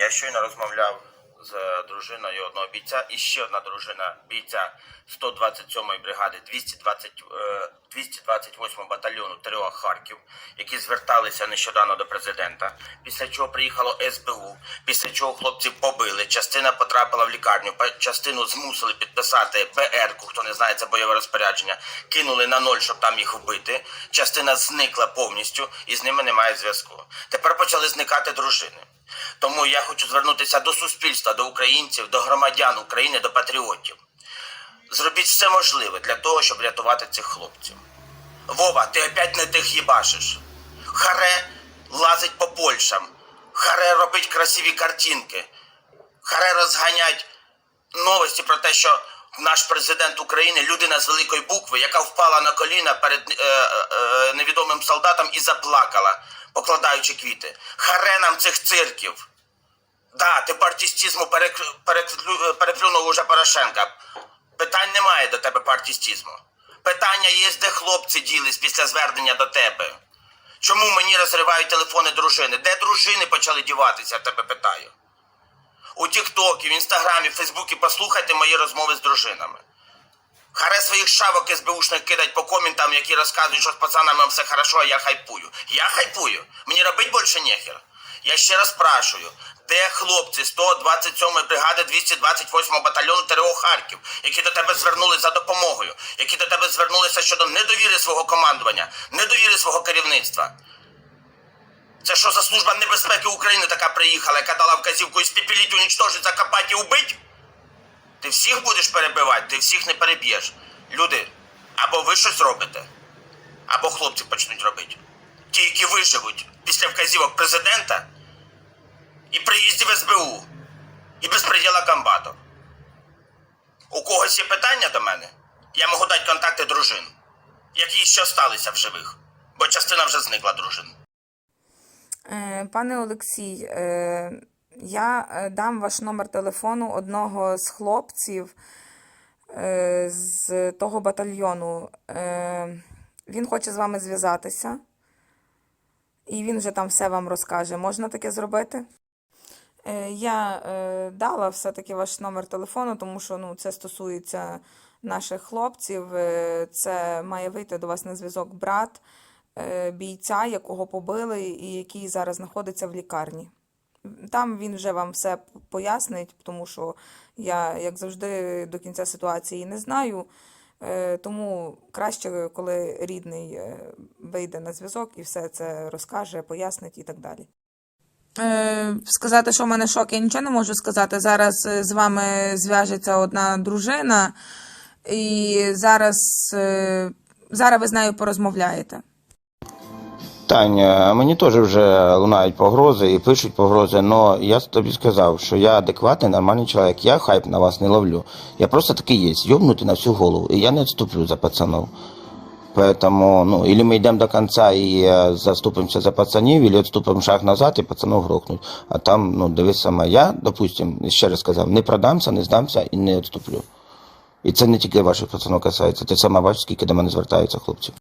Я щойно розмовляв з дружиною одного бійця і ще одна дружина бійця 127-ї бригади 220, е, 228 батальйону ТРО Харків, які зверталися нещодавно до президента. Після чого приїхало СБУ, після чого хлопців побили. Частина потрапила в лікарню, частину змусили підписати ПР-ку, хто не знає, це бойове розпорядження. Кинули на ноль, щоб там їх вбити. Частина зникла повністю і з ними немає зв'язку. Тепер почали зникати дружини. Тому я хочу звернутися до суспільства, до українців, до громадян України, до патріотів. Зробіть все можливе для того, щоб рятувати цих хлопців. Вова, ти опять не тих їбашиш. Харе лазить по Польщам. Харе робить красиві картинки. Харе розганять новості про те, що наш президент України людина з великої букви, яка впала на коліна перед е, е, невідомим солдатом і заплакала, покладаючи квіти. Харе нам цих цирків. Да, ти партістізму переплюнув уже Порошенка. Питань немає до тебе партістізму. Питання є, де хлопці ділись після звернення до тебе. Чому мені розривають телефони дружини? Де дружини почали діватися, я тебе питаю. У Тіктокі, в Інстаграмі, в Фейсбуці послухайте мої розмови з дружинами. Харе своїх шавок СБУшних кидать по коментам, які розказують, що з пацанами все хорошо, а я хайпую. Я хайпую. Мені робить більше нехер. Я ще раз спрашую, де хлопці 127-ї бригади 228-го батальйону ТРО Харків, які до тебе звернулися за допомогою, які до тебе звернулися щодо недовіри свого командування, недовіри свого керівництва. Це що за служба небезпеки України така приїхала, яка дала вказівку іспепеліть, унічтожить, закопати і убить? Ти всіх будеш перебивати, ти всіх не переб'єш. Люди, або ви щось робите, або хлопці почнуть робити. Ті, які виживуть після вказівок президента і приїздів СБУ, і безпреділа комбату. У когось є питання до мене? Я можу дати контакти дружин, які ще залишилися в живих, бо частина вже зникла дружин. Е, Пане Олексій, е, я е, дам ваш номер телефону одного з хлопців з того батальйону. Він хоче з вами зв'язатися, і він вже там все вам розкаже. Можна таке зробити? Е, Я е, дала все-таки ваш номер телефону, тому що ну, це стосується наших хлопців. Е, Це має вийти до вас на зв'язок брат бійця, якого побили і який зараз знаходиться в лікарні. Там він вже вам все пояснить, тому що я, як завжди, до кінця ситуації не знаю. Тому краще, коли рідний вийде на зв'язок і все це розкаже, пояснить і так далі. Е, сказати, що в мене шок, я нічого не можу сказати. Зараз е, з вами зв'яжеться одна дружина, і зараз, е, зараз ви з нею порозмовляєте. Таня, мені теж вже лунають погрози і пишуть погрози, але я тобі сказав, що я адекватний, нормальний чоловік. Я хайп на вас не ловлю. Я просто такий є, йобнутий на всю голову, і я не відступлю за пацанов. Поэтому, ну, или мы идем до конца и э, заступимся за пацанів, или відступимо шаг назад і пацанов грохнуть. А там, ну, дивись саме, я, допустим, ще раз сказав, не продамся, не здамся і не відступлю. І це не тільки ваших пацанов касається, це саме бачиш, скільки до мене звертаються хлопців.